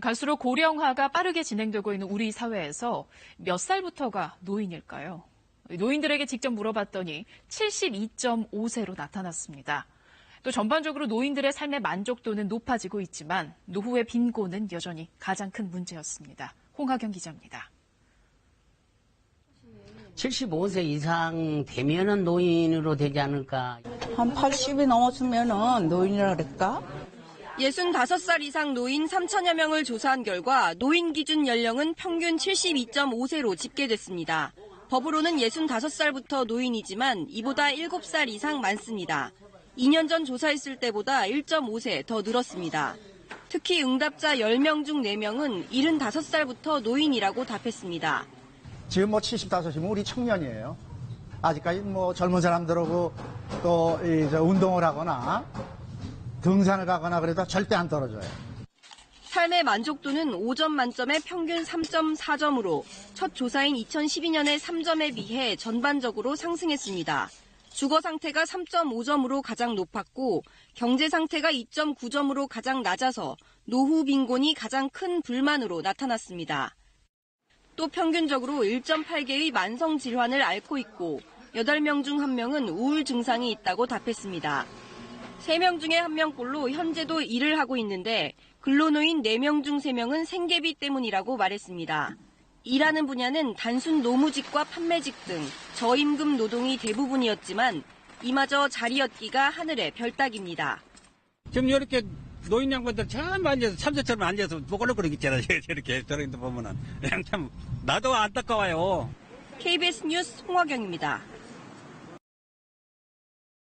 갈수록 고령화가 빠르게 진행되고 있는 우리 사회에서 몇 살부터가 노인일까요? 노인들에게 직접 물어봤더니 72.5세로 나타났습니다. 또 전반적으로 노인들의 삶의 만족도는 높아지고 있지만 노후의 빈곤은 여전히 가장 큰 문제였습니다. 홍하경 기자입니다. 75세 이상 되면은 노인으로 되지 않을까. 한 80이 넘었으면은 노인이라 그럴까? 65살 이상 노인 3천여 명을 조사한 결과 노인 기준 연령은 평균 72.5세로 집계됐습니다. 법으로는 65살부터 노인이지만 이보다 7살 이상 많습니다. 2년 전 조사했을 때보다 1.5세 더 늘었습니다. 특히 응답자 10명 중 4명은 75살부터 노인이라고 답했습니다. 지금 뭐 75이면 우리 청년이에요. 아직까지 뭐 젊은 사람들하고 또 운동을 하거나 등산을 가거나 그래도 절대 안 떨어져요. 삶의 만족도는 5점 만점에 평균 3.4점으로 첫 조사인 2012년의 3점에 비해 전반적으로 상승했습니다. 주거 상태가 3.5점으로 가장 높았고 경제 상태가 2.9점으로 가장 낮아서 노후 빈곤이 가장 큰 불만으로 나타났습니다. 또 평균적으로 1.8개의 만성 질환을 앓고 있고 8명 중 1명은 우울 증상이 있다고 답했습니다. 3명 중에 1명꼴로 현재도 일을 하고 있는데 근로노인 4명 중 3명은 생계비 때문이라고 말했습니다. 일하는 분야는 단순 노무직과 판매직 등 저임금 노동이 대부분이었지만 이마저 자리 얻기가 하늘의 별따기입니다. 지금 이렇게 노인 양반들 참 앉아서 참새처럼 앉아서 보글보글 있잖아요. 이렇게 저렇게 보면은 참 나도 안타까워요. KBS 뉴스 홍화경입니다.